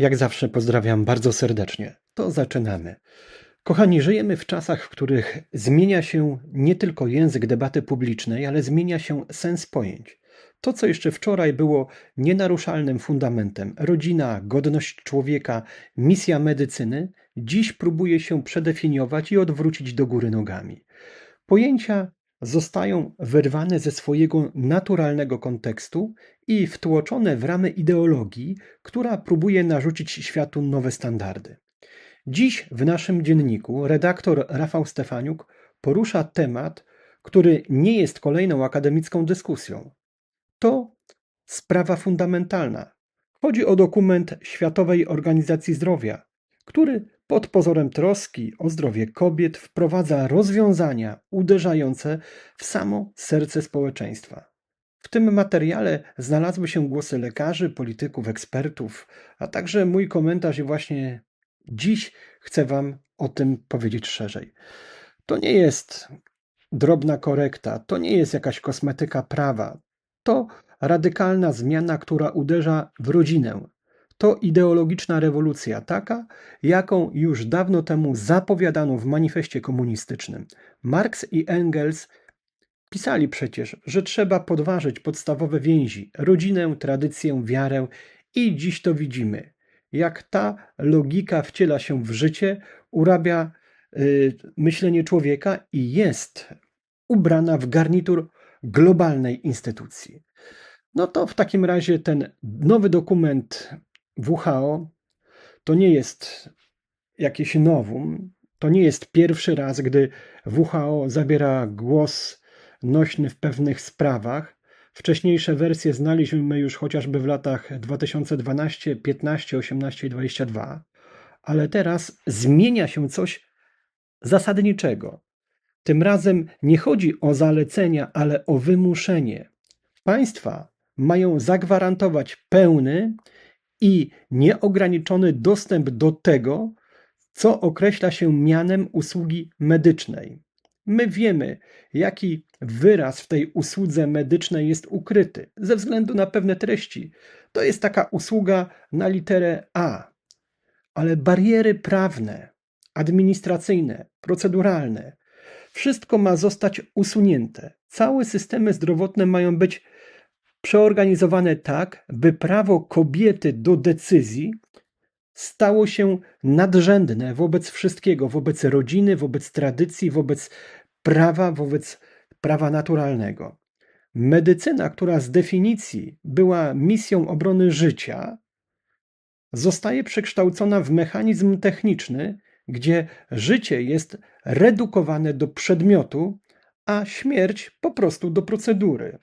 Jak zawsze pozdrawiam bardzo serdecznie. To zaczynamy. Kochani, żyjemy w czasach, w których zmienia się nie tylko język debaty publicznej, ale zmienia się sens pojęć. To, co jeszcze wczoraj było nienaruszalnym fundamentem rodzina, godność człowieka, misja medycyny, dziś próbuje się przedefiniować i odwrócić do góry nogami. Pojęcia zostają wyrwane ze swojego naturalnego kontekstu i wtłoczone w ramy ideologii, która próbuje narzucić światu nowe standardy. Dziś w naszym dzienniku redaktor Rafał Stefaniuk porusza temat, który nie jest kolejną akademicką dyskusją. To sprawa fundamentalna. Chodzi o dokument Światowej Organizacji Zdrowia, który pod pozorem troski o zdrowie kobiet wprowadza rozwiązania uderzające w samo serce społeczeństwa. W tym materiale znalazły się głosy lekarzy, polityków, ekspertów, a także mój komentarz i właśnie dziś chcę Wam o tym powiedzieć szerzej. To nie jest drobna korekta, to nie jest jakaś kosmetyka prawa. To radykalna zmiana, która uderza w rodzinę, to ideologiczna rewolucja, taka, jaką już dawno temu zapowiadano w manifestie komunistycznym. Marx i Engels pisali przecież, że trzeba podważyć podstawowe więzi rodzinę, tradycję, wiarę, i dziś to widzimy. Jak ta logika wciela się w życie, urabia y, myślenie człowieka i jest ubrana w garnitur globalnej instytucji. No to w takim razie ten nowy dokument WHO to nie jest jakieś nowum. To nie jest pierwszy raz, gdy WHO zabiera głos nośny w pewnych sprawach. Wcześniejsze wersje znaliśmy już chociażby w latach 2012, 15, 18 i 22, ale teraz zmienia się coś zasadniczego. Tym razem nie chodzi o zalecenia, ale o wymuszenie. Państwa mają zagwarantować pełny i nieograniczony dostęp do tego, co określa się mianem usługi medycznej. My wiemy, jaki wyraz w tej usłudze medycznej jest ukryty ze względu na pewne treści. To jest taka usługa na literę A, ale bariery prawne, administracyjne, proceduralne, wszystko ma zostać usunięte. Całe systemy zdrowotne mają być przeorganizowane tak, by prawo kobiety do decyzji stało się nadrzędne wobec wszystkiego, wobec rodziny, wobec tradycji, wobec prawa, wobec prawa naturalnego. Medycyna, która z definicji była misją obrony życia, zostaje przekształcona w mechanizm techniczny, gdzie życie jest redukowane do przedmiotu, a śmierć po prostu do procedury.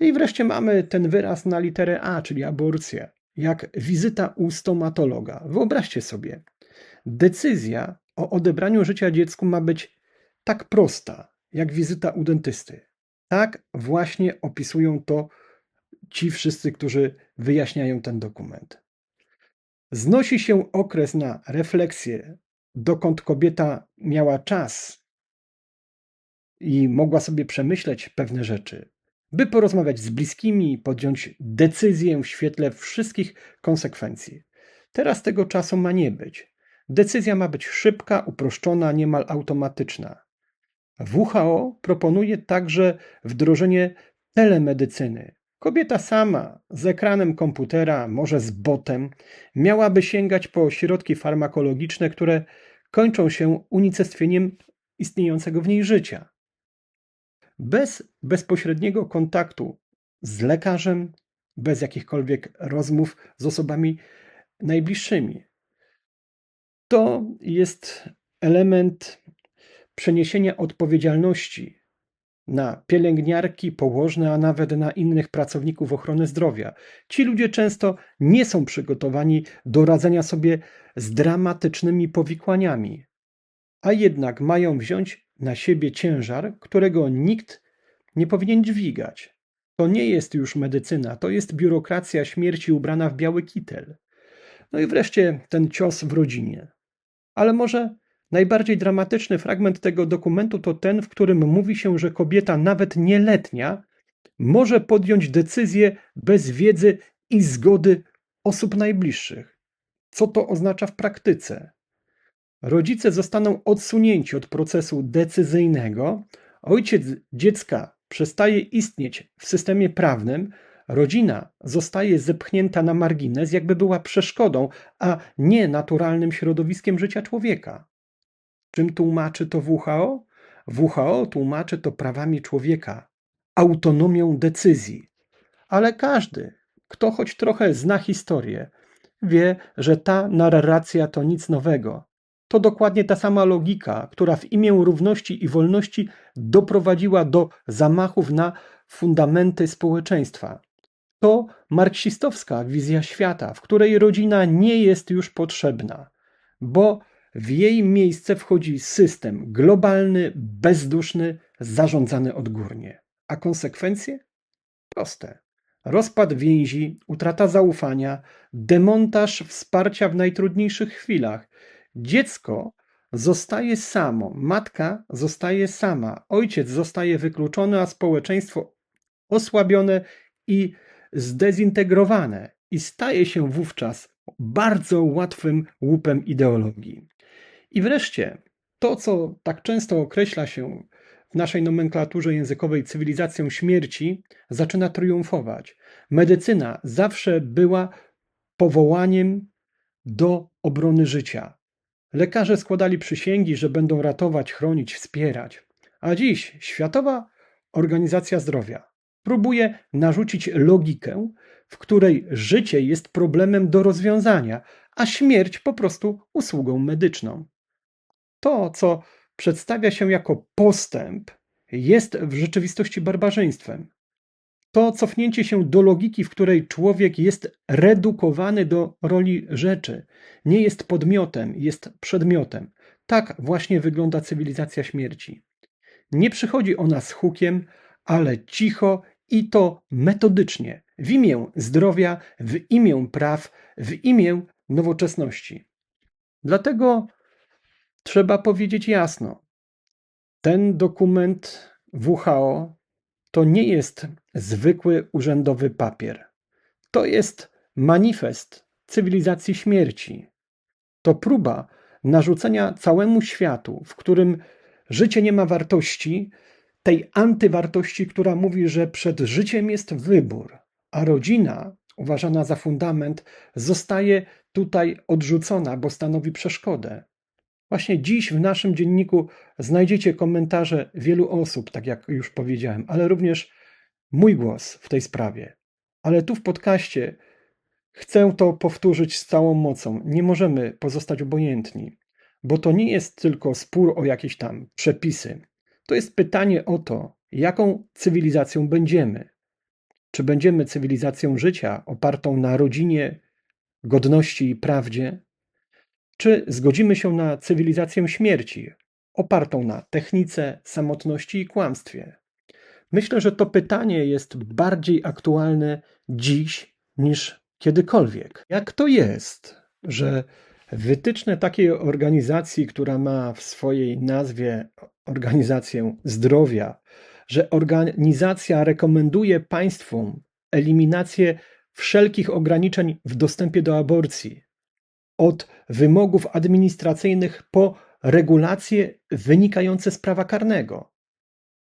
I wreszcie mamy ten wyraz na literę A, czyli aborcja, jak wizyta u stomatologa. Wyobraźcie sobie, decyzja o odebraniu życia dziecku ma być tak prosta, jak wizyta u dentysty. Tak właśnie opisują to ci wszyscy, którzy wyjaśniają ten dokument. Znosi się okres na refleksję, dokąd kobieta miała czas i mogła sobie przemyśleć pewne rzeczy, by porozmawiać z bliskimi i podjąć decyzję w świetle wszystkich konsekwencji. Teraz tego czasu ma nie być. Decyzja ma być szybka, uproszczona, niemal automatyczna. WHO proponuje także wdrożenie telemedycyny. Kobieta sama z ekranem komputera, może z botem, miałaby sięgać po środki farmakologiczne, które kończą się unicestwieniem istniejącego w niej życia bez bezpośredniego kontaktu z lekarzem, bez jakichkolwiek rozmów z osobami najbliższymi. To jest element przeniesienia odpowiedzialności na pielęgniarki, położne, a nawet na innych pracowników ochrony zdrowia. Ci ludzie często nie są przygotowani do radzenia sobie z dramatycznymi powikłaniami, a jednak mają wziąć na siebie ciężar, którego nikt nie powinien dźwigać. To nie jest już medycyna, to jest biurokracja śmierci ubrana w biały kitel. No i wreszcie ten cios w rodzinie. Ale może najbardziej dramatyczny fragment tego dokumentu to ten, w którym mówi się, że kobieta, nawet nieletnia, może podjąć decyzję bez wiedzy i zgody osób najbliższych. co to oznacza w praktyce. Rodzice zostaną odsunięci od procesu decyzyjnego, ojciec dziecka przestaje istnieć w systemie prawnym, rodzina zostaje zepchnięta na margines, jakby była przeszkodą, a nie naturalnym środowiskiem życia człowieka. Czym tłumaczy to WHO? WHO tłumaczy to prawami człowieka, autonomią decyzji. Ale każdy, kto choć trochę zna historię, wie, że ta narracja to nic nowego. To dokładnie ta sama logika, która w imię równości i wolności doprowadziła do zamachów na fundamenty społeczeństwa. To marksistowska wizja świata, w której rodzina nie jest już potrzebna, bo w jej miejsce wchodzi system globalny, bezduszny, zarządzany odgórnie. A konsekwencje? Proste. Rozpad więzi, utrata zaufania, demontaż wsparcia w najtrudniejszych chwilach. Dziecko zostaje samo, matka zostaje sama, ojciec zostaje wykluczony, a społeczeństwo osłabione i zdezintegrowane i staje się wówczas bardzo łatwym łupem ideologii. I wreszcie to, co tak często określa się w naszej nomenklaturze językowej cywilizacją śmierci, zaczyna triumfować. Medycyna zawsze była powołaniem do obrony życia. Lekarze składali przysięgi, że będą ratować, chronić, wspierać. A dziś Światowa Organizacja Zdrowia próbuje narzucić logikę, w której życie jest problemem do rozwiązania, a śmierć po prostu usługą medyczną. To, co przedstawia się jako postęp, jest w rzeczywistości barbarzyństwem. To cofnięcie się do logiki, w której człowiek jest redukowany do roli rzeczy, nie jest podmiotem, jest przedmiotem. Tak właśnie wygląda cywilizacja śmierci. Nie przychodzi ona z hukiem, ale cicho i to metodycznie, w imię zdrowia, w imię praw, w imię nowoczesności. Dlatego trzeba powiedzieć jasno: ten dokument WHO to nie jest zwykły urzędowy papier. To jest manifest cywilizacji śmierci. To próba narzucenia całemu światu, w którym życie nie ma wartości, tej antywartości, która mówi, że przed życiem jest wybór, a rodzina, uważana za fundament, zostaje tutaj odrzucona, bo stanowi przeszkodę. Właśnie dziś w naszym dzienniku znajdziecie komentarze wielu osób, tak jak już powiedziałem, ale również mój głos w tej sprawie. Ale tu w podcaście chcę to powtórzyć z całą mocą. Nie możemy pozostać obojętni, bo to nie jest tylko spór o jakieś tam przepisy. To jest pytanie o to, jaką cywilizacją będziemy. Czy będziemy cywilizacją życia opartą na rodzinie, godności i prawdzie, czy zgodzimy się na cywilizację śmierci, opartą na technice, samotności i kłamstwie? Myślę, że to pytanie jest bardziej aktualne dziś niż kiedykolwiek. Jak to jest, że wytyczne takiej organizacji, która ma w swojej nazwie organizację zdrowia, że organizacja rekomenduje państwom eliminację wszelkich ograniczeń w dostępie do aborcji, od wymogów administracyjnych po regulacje wynikające z prawa karnego.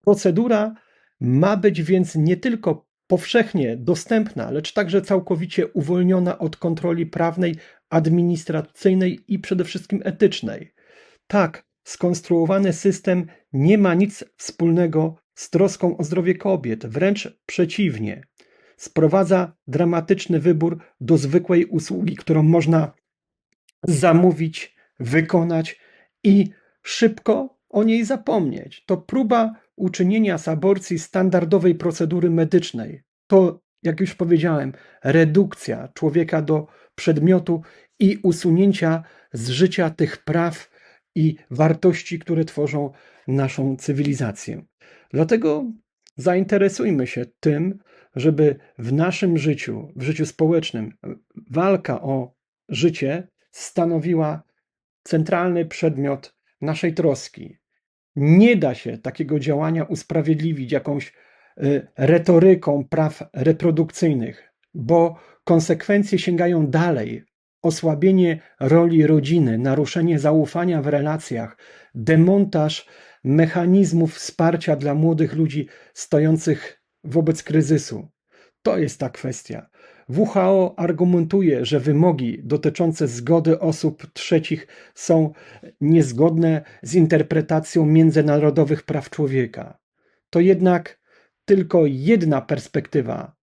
Procedura ma być więc nie tylko powszechnie dostępna, lecz także całkowicie uwolniona od kontroli prawnej, administracyjnej i przede wszystkim etycznej. Tak, skonstruowany system nie ma nic wspólnego z troską o zdrowie kobiet, wręcz przeciwnie. Sprowadza dramatyczny wybór do zwykłej usługi, którą można zamówić, wykonać i szybko o niej zapomnieć. To próba uczynienia z aborcji standardowej procedury medycznej. To, jak już powiedziałem, redukcja człowieka do przedmiotu i usunięcia z życia tych praw i wartości, które tworzą naszą cywilizację. Dlatego zainteresujmy się tym, żeby w naszym życiu, w życiu społecznym, walka o życie stanowiła centralny przedmiot naszej troski. Nie da się takiego działania usprawiedliwić jakąś y, retoryką praw reprodukcyjnych, bo konsekwencje sięgają dalej osłabienie roli rodziny, naruszenie zaufania w relacjach, demontaż mechanizmów wsparcia dla młodych ludzi stojących wobec kryzysu. To jest ta kwestia. WHO argumentuje, że wymogi dotyczące zgody osób trzecich są niezgodne z interpretacją międzynarodowych praw człowieka. To jednak tylko jedna perspektywa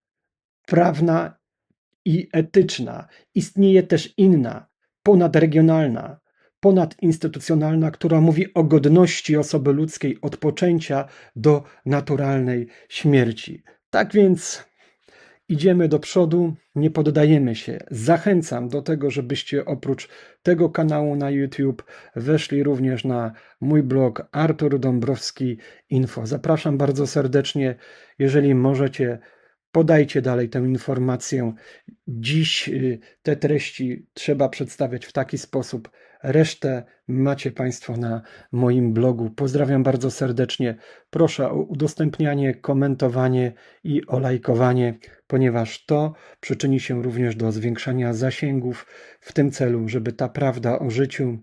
prawna i etyczna. Istnieje też inna, ponadregionalna, ponadinstytucjonalna, która mówi o godności osoby ludzkiej od poczęcia do naturalnej śmierci. Tak więc idziemy do przodu, nie poddajemy się. Zachęcam do tego, żebyście oprócz tego kanału na YouTube weszli również na mój blog Artur Dąbrowski Info. Zapraszam bardzo serdecznie. Jeżeli możecie, podajcie dalej tę informację. Dziś y, te treści trzeba przedstawiać w taki sposób. Resztę macie Państwo na moim blogu. Pozdrawiam bardzo serdecznie. Proszę o udostępnianie, komentowanie i o lajkowanie, ponieważ to przyczyni się również do zwiększania zasięgów w tym celu, żeby ta prawda o życiu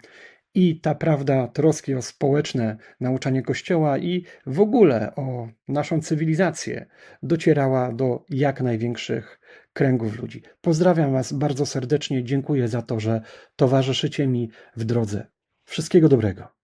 i ta prawda troski o społeczne nauczanie Kościoła i w ogóle o naszą cywilizację docierała do jak największych kręgów ludzi. Pozdrawiam Was bardzo serdecznie, dziękuję za to, że towarzyszycie mi w drodze. Wszystkiego dobrego.